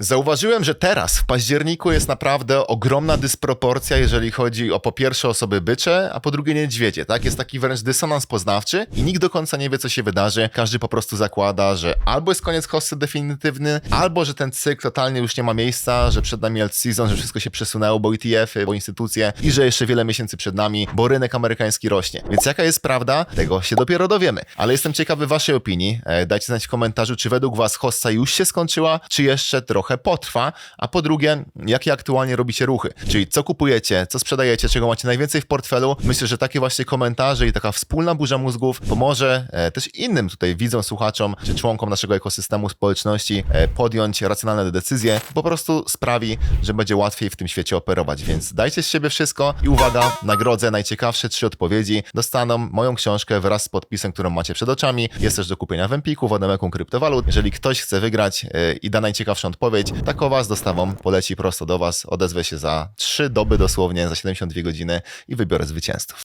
Zauważyłem, że teraz w październiku jest naprawdę ogromna dysproporcja, jeżeli chodzi o po pierwsze osoby bycze, a po drugie niedźwiedzie, tak? Jest taki wręcz dysonans poznawczy i nikt do końca nie wie, co się wydarzy. Każdy po prostu zakłada, że albo jest koniec hossy definitywny, albo że ten cykl totalnie już nie ma miejsca, że przed nami alt season, że wszystko się przesunęło, bo ETF-y, bo instytucje i że jeszcze wiele miesięcy przed nami, bo rynek amerykański rośnie. Więc jaka jest prawda? Tego się dopiero dowiemy. Ale jestem ciekawy waszej opinii. E, Dajcie znać w komentarzu, czy według was hossa już się skończyła, czy jeszcze trochę potrwa, a po drugie, jakie aktualnie robicie ruchy, czyli co kupujecie, co sprzedajecie, czego macie najwięcej w portfelu. Myślę, że takie właśnie komentarze i taka wspólna burza mózgów pomoże e, też innym tutaj widzom, słuchaczom, czy członkom naszego ekosystemu społeczności e, podjąć racjonalne decyzje, po prostu sprawi, że będzie łatwiej w tym świecie operować, więc dajcie z siebie wszystko i uwaga, nagrodzę najciekawsze trzy odpowiedzi dostaną moją książkę wraz z podpisem, którą macie przed oczami. Jest też do kupienia w Empiku, w Odemeku Kryptowalut. Jeżeli ktoś chce wygrać e, i da najciekawszą odpowiedź, takowa z dostawą poleci prosto do Was. Odezwę się za 3 doby dosłownie, za 72 godziny i wybiorę zwycięzców.